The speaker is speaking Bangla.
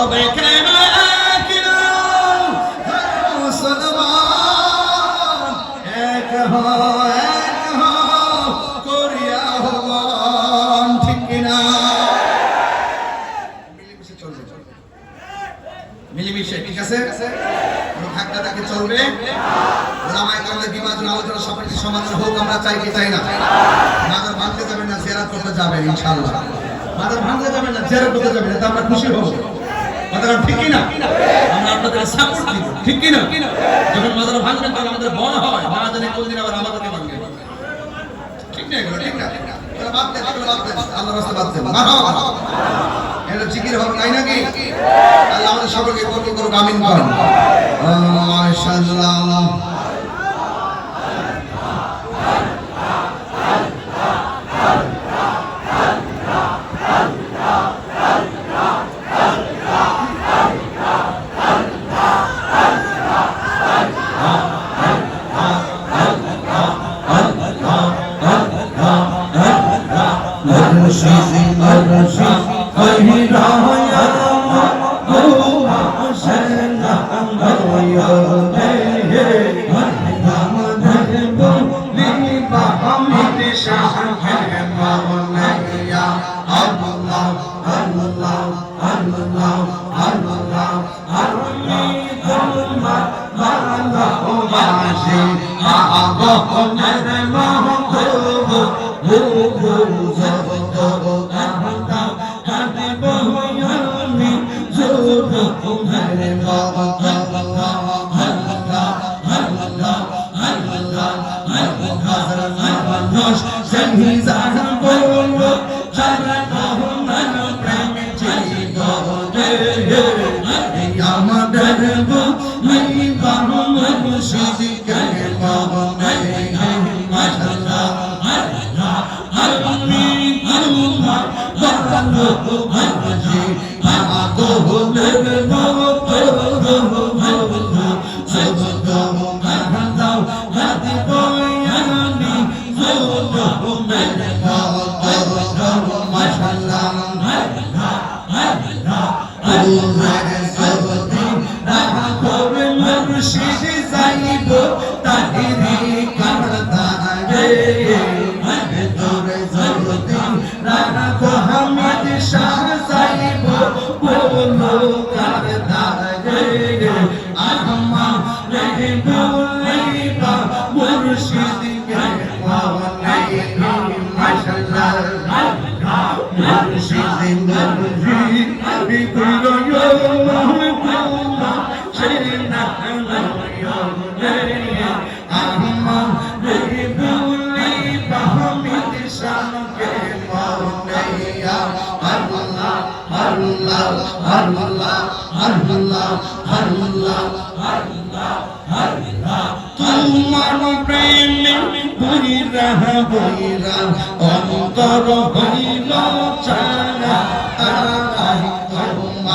তবে হোক, আমরা চাই কি, চাই না। মাদার ভাঙতে যাবেন না, জিয়ারত করতে যাবেন, ইনশাআল্লাহ। মাদার ভাঙতে যাবেন না, জিয়ারত করতে যাবেন এতে আমরা খুশি হব। মাদার ঠিক কিনা? আমরা আপনাদের সাপোর্ট দিব। ঠিক কিনা? যখন মাদার ভাঙবেন তখন আমাদের বড় হয়। না জানি কোন দিন আবার আমাদেরকে ভাঙবে। ঠিক না এগুলো? ঠিক না? বাদ দেন বাদ মারহাবা এটা জিকির হবে নাই নাকি? আল্লাহ আমাদের সকলকে কবুল করুক, আমিন করেন। মাশাআল্লাহ खुशी बरसा कहीं राया गोवा सेना गया दे मन नाम धर बोली बामित शाह है पावन गया अल्लाह अल्लाह अल्लाह अल्लाह अल्लाह अल्लाह अल्लाह माशी आ बहु नरमा हो हो আবার নশ জঙ্গি জাহান বল তোমার প্রেমে বইরা বইরা অন্তর হইল চারা